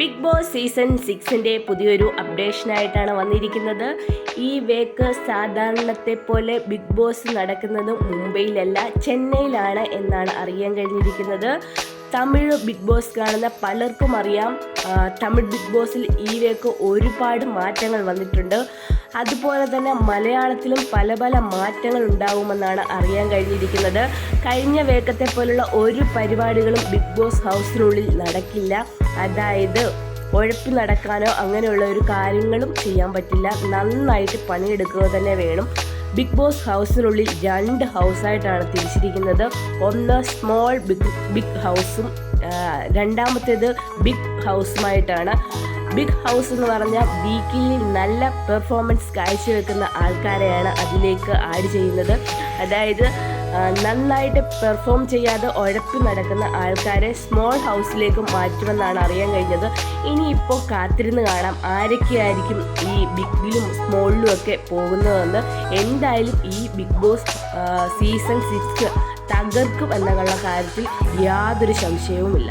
Big boss season സിക്സിന്റെ പുതിയൊരു അപ്ഡേഷനായിട്ടാണ് വന്നിരിക്കുന്നത്. ഈ വേക്ക് സാധാരണത്തെ പോലെ ബിഗ് ബോസ് നടക്കുന്നത് മുംബൈയിലല്ല ചെന്നൈയിലാണ് എന്നാണ് അറിയാൻ കഴിഞ്ഞിരിക്കുന്നത്. തമിഴ് ബിഗ് ബോസ് കാണുന്ന പലർക്കും അറിയാം. തമിഴ് ബിഗ് ബോസിൽ ഈ വേക്ക് ഒരുപാട് മാറ്റങ്ങൾ വന്നിട്ടുണ്ട്. അതുപോലെ തന്നെ മലയാളത്തിലും പല പല മാറ്റങ്ങൾ ഉണ്ടാവുമെന്നാണ് അറിയാൻ കഴിഞ്ഞിരിക്കുന്നത്. കഴിഞ്ഞ വേക്കത്തെ പോലുള്ള ഒരു പരിപാടികളും ബിഗ് ബോസ് ഹൗസിനുള്ളിൽ നടക്കില്ല. അതായത് ഉഴപ്പി നടക്കാനോ അങ്ങനെയുള്ള ഒരു കാര്യങ്ങളും ചെയ്യാൻ പറ്റില്ല. നന്നായിട്ട് പണിയെടുക്കുക തന്നെ വേണം. ബിഗ് ബോസ് ഹൗസിനുള്ളിൽ രണ്ട് ഹൗസായിട്ടാണ് തിരിച്ചിരിക്കുന്നത്. ഒന്ന് സ്മോൾ ബിഗ് ബിഗ് ഹൗസും രണ്ടാമത്തേത് ബിഗ് ഹൗസുമായിട്ടാണ് ബിഗ് ഹൗസ് എന്ന് പറഞ്ഞാൽ വീക്കിലി നല്ല പെർഫോമൻസ് കാഴ്ചവെക്കുന്ന ആൾക്കാരെയാണ് അതിലേക്ക് ആഡ് ചെയ്യുന്നത്. അതായത് നന്നായിട്ട് പെർഫോം ചെയ്യാതെ ഉഴപ്പി നടക്കുന്ന ആൾക്കാരെ സ്മോൾ ഹൗസിലേക്ക് മാറ്റുമെന്നാണ് അറിയാൻ കഴിഞ്ഞത്. ഇനിയിപ്പോൾ കാത്തിരുന്ന് കാണാം ആരൊക്കെയായിരിക്കും ഈ ബിഗിലും സ്മോളിലും ഒക്കെ പോകുന്നതെന്ന്. എന്തായാലും ഈ ബിഗ് ബോസ് സീസൺ സിക്സ് തകർക്കും എന്നുള്ള കാര്യത്തിൽ യാതൊരു സംശയവുമില്ല.